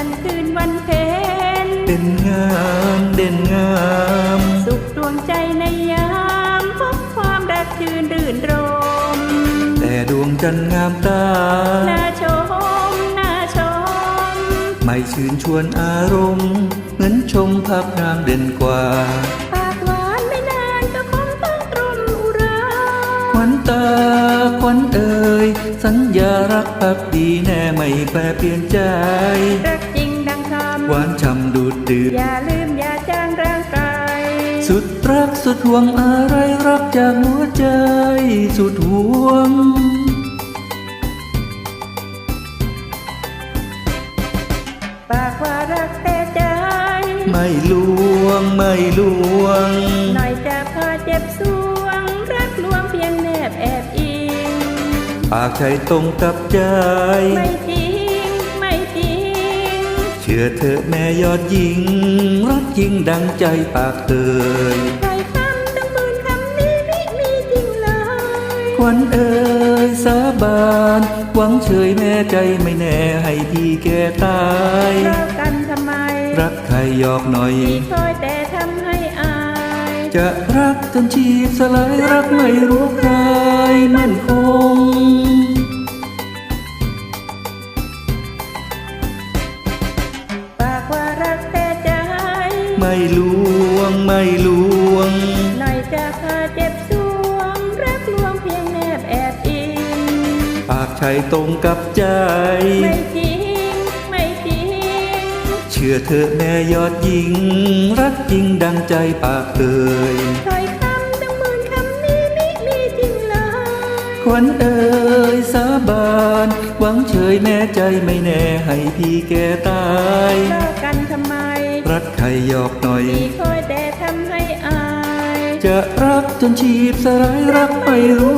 จันทร์คืนวันเพ็ญเด่นงามเด่นงาม สุขดวงใจในยามพบความรักชื่นรื่นรม แต่ดวงจันทร์งามตา น่าชม น่าชม ไม่ชื่นชวนอารมณ์เหมือนชมภาพงามเด่นกว่าปากหวานไม่นานก็คงต้องตรมอุราขวัญตา ขวัญเอ่ยสัญญารักพักดีแน่ไม่แปรเปลี่ยนใจรักจริงดังคหวานช่ำดูดดื่มำอย่าลืมอย่าจางร่างกายสุดรักสุดห่วงอะไรรักจากหัวใจสุดห่วงปากว่ารักแต่ใจ ไม่ลวงไม่ลวงหน่อยจะพาเจ็บส ปากใจตรงกับใจ ไม่จริงไม่จริงเชื่อเถอะแม่ยอดหญิง รักจริงดังใจปากเอ่ยใครคำตั้งหมื่นคำนี้ไม่มีจริงเลยขวัญเอ่ยสาบาน หวังเฉยแม่ใจไม่แน่ให้พี่แกตายรักกันทำไม รักใครหยอกหน่อยที่คอยแต่ทำให้อาย จะรักจนชีพสลายรักไม่รู้ใครมั่นคง ปากว่ารักแต่ใจ ไม่ลวงไม่ลวงหน่อยจะพาเจ็บสวง รักลวงเพียงแนบแอบอิงปากชัยตรงกับใจ ไม่จริงไม่จริงเชื่อเถอะแม่ยอดหญิง รักจริงดังใจปากเอ่ยถอยคำตั้งหมื่นคำนี้ไม่มีจริงเลยขวัญเอ่ยสาบานหวังเฉยแม่ใจไม่แน่ให้พี่แกตายรักกันทำไม รักใครหยอกหน่อยที่คอยแต่ทำให้อาย จะรักจนชีพสลายรักไม่รู้ใคร